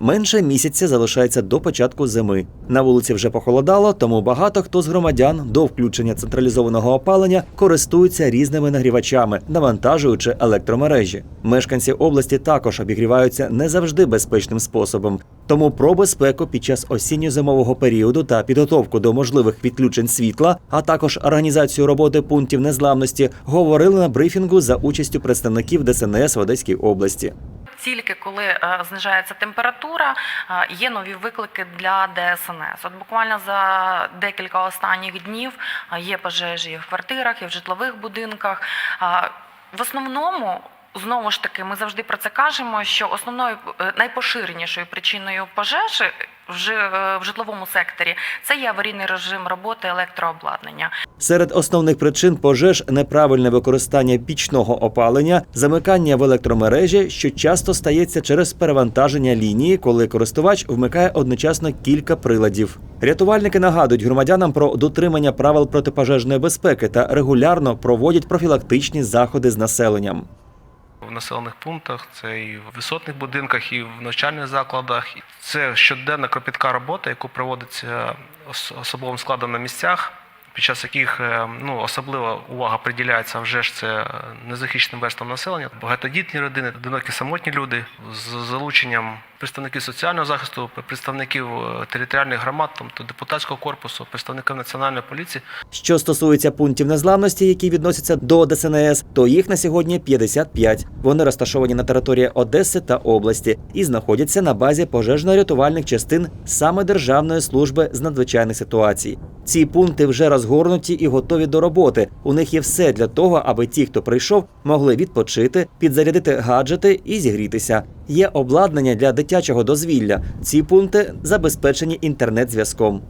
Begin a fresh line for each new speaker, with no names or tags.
Менше місяця залишається до початку зими. На вулиці вже похолодало, тому багато хто з громадян до включення централізованого опалення користуються різними нагрівачами, навантажуючи електромережі. Мешканці області також обігріваються не завжди безпечним способом. Тому про безпеку під час осінньо-зимового періоду та підготовку до можливих відключень світла, а також організацію роботи пунктів незламності, говорили на брифінгу за участю представників ДСНС в Одеській області.
Тільки коли е, знижається температура, е, є нові виклики для ДСНС. От буквально за декілька останніх днів е, є пожежі і в квартирах, і в житлових будинках. В основному. Знову ж таки, ми завжди про це кажемо, що основною найпоширенішою причиною пожежі в жи- в житловому секторі це є аварійний режим роботи електрообладнання.
Серед основних причин пожеж неправильне використання пічного опалення, замикання в електромережі, що часто стається через перевантаження лінії, коли користувач вмикає одночасно кілька приладів. Рятувальники нагадують громадянам про дотримання правил протипожежної безпеки та регулярно проводять профілактичні заходи з населенням.
Населених пунктах, це і в висотних будинках, і в навчальних закладах. Це щоденна кропітка робота, яку проводиться особовим складом на місцях, під час яких е, ну, особлива увага приділяється вже ж це незахищеним верствам населення, багатодітні родини, одинокі самотні люди з залученням представників соціального захисту, представників е, територіальних громад, тобто депутатського корпусу, представників національної поліції.
Що стосується пунктів незламності, які відносяться до ДСНС, то їх на сьогодні 55. Вони розташовані на території Одеси та області і знаходяться на базі пожежно-рятувальних частин саме Державної служби з надзвичайних ситуацій. Ці пункти вже розгорнуті і готові до роботи. У них є все для того, аби ті, хто прийшов, могли відпочити, підзарядити гаджети і зігрітися. Є обладнання для дитячого дозвілля. Ці пункти забезпечені інтернет-зв'язком.